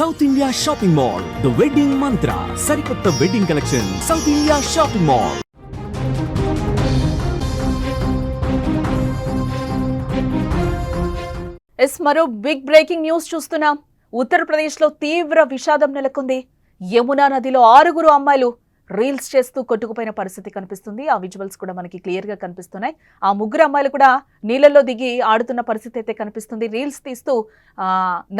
South India shopping mall the wedding మంత్ర సరికొత్త wedding collection South India shopping mall yes మరో big breaking news చూస్తున్నాం. ఉత్తరప్రదేశ్లో తీవ్ర విషాదం నెలకొంది. యమునా నదిలో ఆరుగురు అమ్మాయిలు రీల్స్ చేస్తూ కొట్టుకుపోయిన పరిస్థితి కనిపిస్తుంది. ఆ విజువల్స్ కూడా మనకి క్లియర్గా కనిపిస్తున్నాయి. ఆ ముగ్గురు అమ్మాయిలు కూడా నీళ్ళల్లో దిగి ఆడుతున్న పరిస్థితి అయితే కనిపిస్తుంది. రీల్స్ తీస్తూ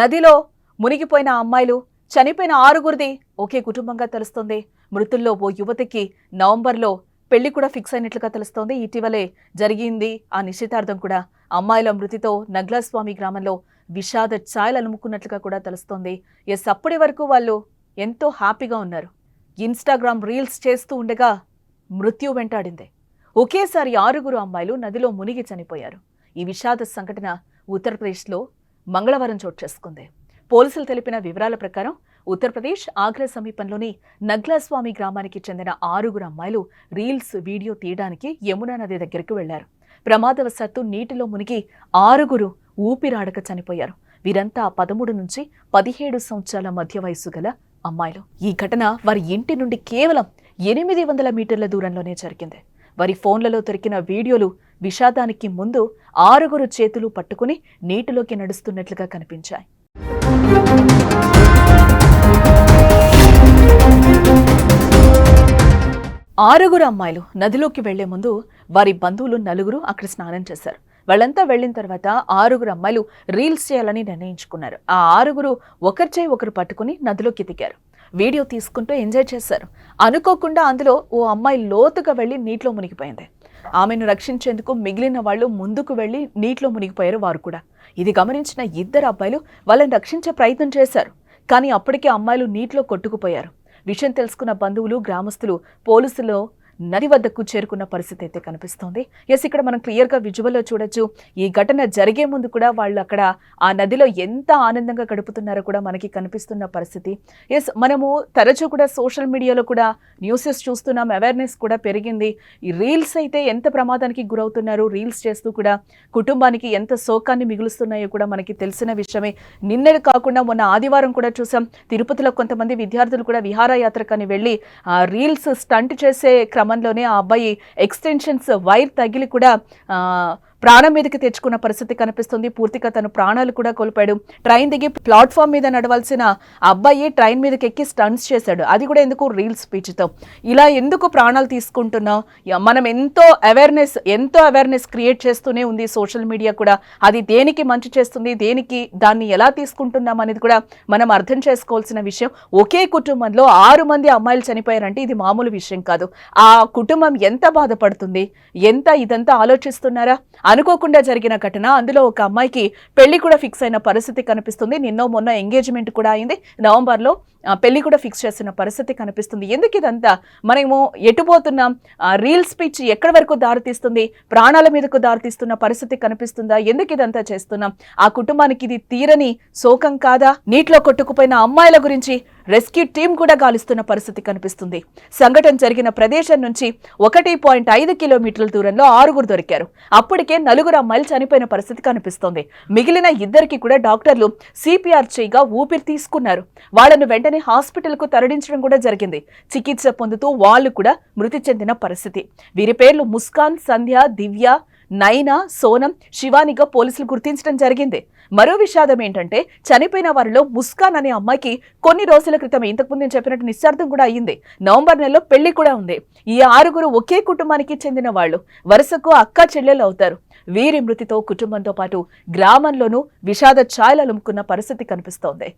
నదిలో మునిగిపోయిన అమ్మాయిలు చనిపోయిన ఆరుగురిది ఒకే కుటుంబంగా తెలుస్తోంది. మృతుల్లో ఓ యువతికి నవంబర్లో పెళ్ళి కూడా ఫిక్స్ అయినట్లుగా తెలుస్తోంది. ఇటీవలే జరిగింది ఆ నిశ్చితార్థం కూడా. అమ్మాయిల మృతితో నగ్లాస్వామి గ్రామంలో విషాద ఛాయలు అలుముకున్నట్లుగా కూడా తెలుస్తోంది. ఎస్ అప్పటి వరకు వాళ్ళు ఎంతో హ్యాపీగా ఉన్నారు. ఇన్స్టాగ్రామ్ రీల్స్ చేస్తూ ఉండగా మృత్యు వెంటాడింది. ఒకేసారి ఆరుగురు అమ్మాయిలు నదిలో మునిగి చనిపోయారు. ఈ విషాద సంఘటన ఉత్తరప్రదేశ్లో మంగళవారం చోటు చేసుకుంది. పోలీసులు తెలిపిన వివరాల ప్రకారం ఉత్తరప్రదేశ్ ఆగ్రా సమీపంలోని నగ్లాస్వామి గ్రామానికి చెందిన ఆరుగురు అమ్మాయిలు రీల్స్ వీడియో తీయడానికి యమునా నది దగ్గరికి వెళ్ళారు ప్రమాదవశాత్తు నీటిలో మునిగి ఆరుగురు ఊపిరాడక చనిపోయారు. వీరంతా పదమూడు నుంచి పదిహేడు సంవత్సరాల మధ్య వయస్సు గల అమ్మాయిలు. ఈ ఘటన వారి ఇంటి నుండి కేవలం ఎనిమిది వందల మీటర్ల దూరంలోనే జరిగింది. వారి ఫోన్లలో దొరికిన వీడియోలు విషాదానికి ముందు ఆరుగురు చేతులు పట్టుకుని నీటిలోకి నడుస్తున్నట్లుగా కనిపించాయి. ఆరుగురు అమ్మాయిలు నదిలోకి వెళ్ళే ముందు వారి బంధువులు నలుగురు అక్కడ స్నానం చేశారు. వాళ్ళంతా వెళ్ళిన తర్వాత ఆరుగురు అమ్మాయిలు రీల్స్ చేయాలని నిర్ణయించుకున్నారు. ఆ ఆరుగురు ఒకరిచే ఒకరు పట్టుకుని నదిలోకి దిగారు. వీడియో తీసుకుంటూ ఎంజాయ్ చేశారు. అనుకోకుండా అందులో ఓ అమ్మాయి లోతుగా వెళ్ళి నీటిలో మునిగిపోయింది. ఆమెను రక్షించేందుకు మిగిలిన వాళ్ళు ముందుకు వెళ్ళి నీటిలో మునిగిపోయారు వారు కూడా. ఇది గమనించిన ఇద్దరు అబ్బాయిలు వాళ్ళని రక్షించే ప్రయత్నం చేశారు. కానీ అప్పటికే అమ్మాయిలు నీటిలో కొట్టుకుపోయారు. విషయం తెలుసుకున్న బంధువులు గ్రామస్తులు పోలీసులు నది వద్దకు చేరుకున్న పరిస్థితి అయితే కనిపిస్తోంది. ఎస్ ఇక్కడ మనం క్లియర్గా విజువల్లో చూడొచ్చు. ఈ ఘటన జరిగే ముందు కూడా వాళ్ళు అక్కడ ఆ నదిలో ఎంత ఆనందంగా గడుపుతున్నారో కూడా మనకి కనిపిస్తున్న పరిస్థితి. ఎస్ మనము తరచూ కూడా సోషల్ మీడియాలో కూడా న్యూసెస్ చూస్తున్నాం అవేర్నెస్ కూడా పెరిగింది. ఈ రీల్స్ అయితే ఎంత ప్రమాదానికి గురవుతున్నారు రీల్స్ చేస్తూ కూడా కుటుంబానికి ఎంత శోకాన్ని మిగులుస్తున్నాయో కూడా మనకి తెలిసిన విషయమే. నిన్నటి కాకుండా మొన్న ఆదివారం కూడా చూసాం తిరుపతిలో కొంతమంది విద్యార్థులు కూడా విహారయాత్రకని వెళ్ళి ఆ రీల్స్ స్టంట్ చేసే క్రమంలోనే ఆ అబ్బాయి ఎక్స్టెన్షన్స్ వైర్ తగిలి కూడా ఆ, ప్రాణం మీదకి తెచ్చుకున్న పరిస్థితి కనిపిస్తుంది. పూర్తిగా తను ప్రాణాలు కూడా కోల్పోయాడు. ట్రైన్ దిగి ప్లాట్ఫామ్ మీద నడవాల్సిన అబ్బాయి ట్రైన్ మీదకి ఎక్కి స్టన్స్ చేశాడు. అది కూడా ఎందుకు? రీల్స్ స్పీచ్తో. ఇలా ఎందుకు ప్రాణాలు తీసుకుంటున్నాం మనం ఎంతో అవేర్నెస్ ఎంతో అవేర్నెస్ క్రియేట్ చేస్తూనే ఉంది సోషల్ మీడియా కూడా. అది దేనికి మంచి చేస్తుంది? దేనికి దాన్ని ఎలా తీసుకుంటున్నాం అనేది కూడా మనం అర్థం చేసుకోవాల్సిన విషయం. ఒకే కుటుంబంలో ఆరు మంది అమ్మాయిలు చనిపోయారంటే ఇది మామూలు విషయం కాదు. ఆ కుటుంబం ఎంత బాధపడుతుంది? ఎంత ఇదంతా ఆలోచిస్తున్నారా? అనుకోకుండా జరిగిన ఘటన. అందులో ఒక అమ్మాయికి పెళ్ళి కూడా ఫిక్స్ అయిన పరిస్థితి కనిపిస్తుంది. నిన్నో మొన్న ఎంగేజ్మెంట్ కూడా అయింది. నవంబర్లో పెళ్ళి కూడా ఫిక్స్ చేస్తున్న పరిస్థితి కనిపిస్తుంది. ఎందుకు ఇదంతా? మనము ఎటుపోతున్నాం రీల్ స్పీచ్ ఎక్కడి వరకు దారితీస్తుంది ప్రాణాల మీదకు దారితీస్తున్న పరిస్థితి కనిపిస్తుందా? ఎందుకు ఇదంతా చేస్తున్నాం? ఆ కుటుంబానికి ఇది తీరని శోకం కాదా? నీటిలో కొట్టుకుపోయిన అమ్మాయిల గురించి రెస్క్యూ టీం కూడా గాలిస్తున్న పరిస్థితి కనిపిస్తుంది. సంఘటన జరిగిన ప్రదేశం నుంచి ఒకటి పాయింట్ ఐదు కిలోమీటర్ల దూరంలో ఆరుగురు దొరికారు. అప్పటికే నలుగురు అమ్మాయిలు చనిపోయిన పరిస్థితి కనిపిస్తోంది. మిగిలిన ఇద్దరికి కూడా డాక్టర్లు సిపిఆర్ చేయగా ఊపిరి తీసుకున్నారు. వాళ్ళను వెంటనే హాస్పిటల్కు తరలించడం కూడా జరిగింది. చికిత్స పొందుతూ వాళ్ళు కూడా మృతి చెందిన పరిస్థితి. వీరి పేర్లు ముస్కాన్ సంధ్య దివ్య నైనా సోనం శివానిగా పోలీసులు గుర్తించడం జరిగింది. మరో విషాదం ఏంటంటే చనిపోయిన వారిలో ముస్కాన్ అనే అమ్మాయికి కొన్ని రోజుల క్రితం ఇంతకుముందు నేను చెప్పినట్టు నిశ్చార్థం కూడా అయ్యింది నవంబర్ నెలలో పెళ్ళి కూడా ఉంది. ఈ ఆరుగురు ఒకే కుటుంబానికి చెందిన వాళ్ళు. వరుసకు అక్క చెల్లెలు అవుతారు. వీరి మృతితో కుటుంబంతో పాటు గ్రామంలోనూ విషాద ఛాయలు అలుముకున్న పరిస్థితి కనిపిస్తోంది.